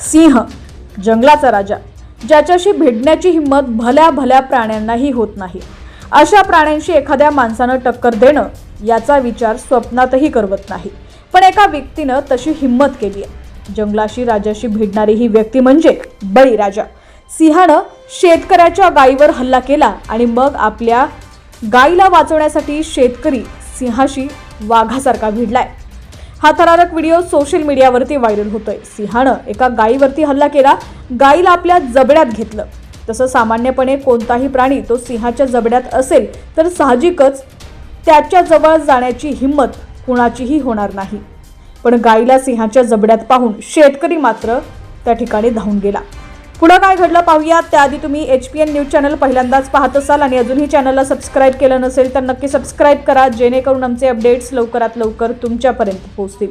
सिंह जंगलाचा राजा ज्याच्याशी भिडण्याची हिंमत भल्या भल्या प्राण्यांनाही होत नाही. अशा प्राण्यांशी एखाद्या माणसानं टक्कर देणं याचा विचार स्वप्नातही करवत नाही. पण एका व्यक्तीनं तशी हिंमत केली आहे. जंगलाशी राजाशी भिडणारी ही व्यक्ती म्हणजे बळीराजा. सिंहानं शेतकऱ्याच्या गायीवर हल्ला केला आणि मग आपल्या गायीला वाचवण्यासाठी शेतकरी सिंहाशी वाघासारखा भिडलाय. हा थरारक व्हिडिओ सोशल मीडियावरती व्हायरल होतोय. सिंहानं एका गायीवरती हल्ला केला गायीला आपल्या जबड्यात घेतलं. तसं सामान्यपणे कोणताही प्राणी तो सिंहाच्या जबड्यात असेल तर साहजिकच त्याच्याजवळ जाण्याची हिंमत कुणाचीही होणार नाही. पण गायीला सिंहाच्या जबड्यात पाहून शेतकरी मात्र त्या ठिकाणी धावून गेला. पुढं काय घडलं पाहूयात. त्याआधी तुम्ही H P N news channel पहिल्यांदाच पाहत असाल आणि अजूनही चॅनलला सबस्क्राईब केलं नसेल तर नक्की सबस्क्राईब करा जेणेकरून आमचे अपडेट्स लवकरात लवकर तुमच्यापर्यंत पोहोचतील.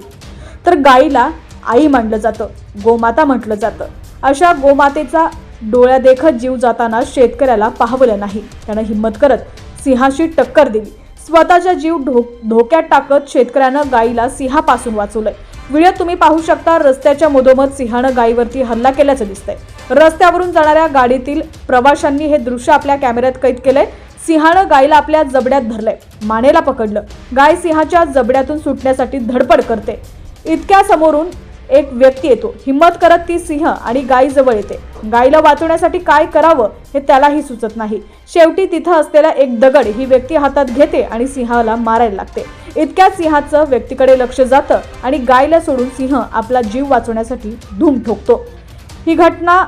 तर गायीला आई मानलं जातं गोमाता म्हटलं जातं. अशा गोमातेचा डोळ्यादेखत जीव जाताना शेतकऱ्याला पाहवलं नाही. त्यानं हिंमत करत सिंहाशी टक्कर दिली. स्वतःचा जीव धो धोक्यात टाकत शेतकऱ्यानं गायीला सिंहापासून वाचवलंय. व्हिडिओ तुम्ही पाहू शकता रस्त्याच्या मधोमध सिंहानं गायीवरती हल्ला केल्याचं दिसतंय. रस्त्यावरून जाणाऱ्या गाडीतील प्रवाशांनी हे दृश्य आपल्या कॅमेऱ्यात कैद केलंय. सिंहानं गायीला आपल्या जबड्यात धरलंय. मानेला पकडलं. गाय सिंहाच्या जबड्यातून सुटण्यासाठी धडपड करते. इतक्या समोरून एक व्यक्ती येतो. हिंमत करत ती सिंह आणि गायी जवळ येते. गायीला वाचवण्यासाठी काय करावं हे त्यालाही सुचत नाही. शेवटी तिथं असलेला एक दगड ही व्यक्ती हातात घेते आणि सिंहाला मारायला लागते. इतक्या सिंहाचं व्यक्तीकडे लक्ष जातं आणि गायीला सोडून सिंह आपला जीव वाचवण्यासाठी धूम ठोकतो. ही घटना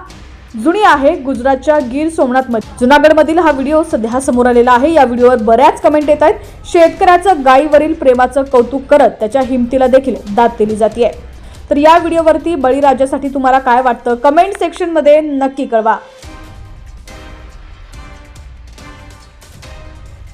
जुनी आहे. गुजरातच्या गिर सोमनाथ जुनागडमधील जुनागड मधील हा व्हिडिओ सध्या समोर आलेला आहे. या व्हिडिओवर बऱ्याच कमेंट येत आहेत. शेतकऱ्याचं गायीवरील प्रेमाचं कौतुक करत त्याच्या हिमतीला देखील दाद दिली जाते तर या व्हिडिओवरती बळीराजासाठी तुम्हाला काय वाटतं? कमेंट सेक्शनमध्ये नक्की कळवा.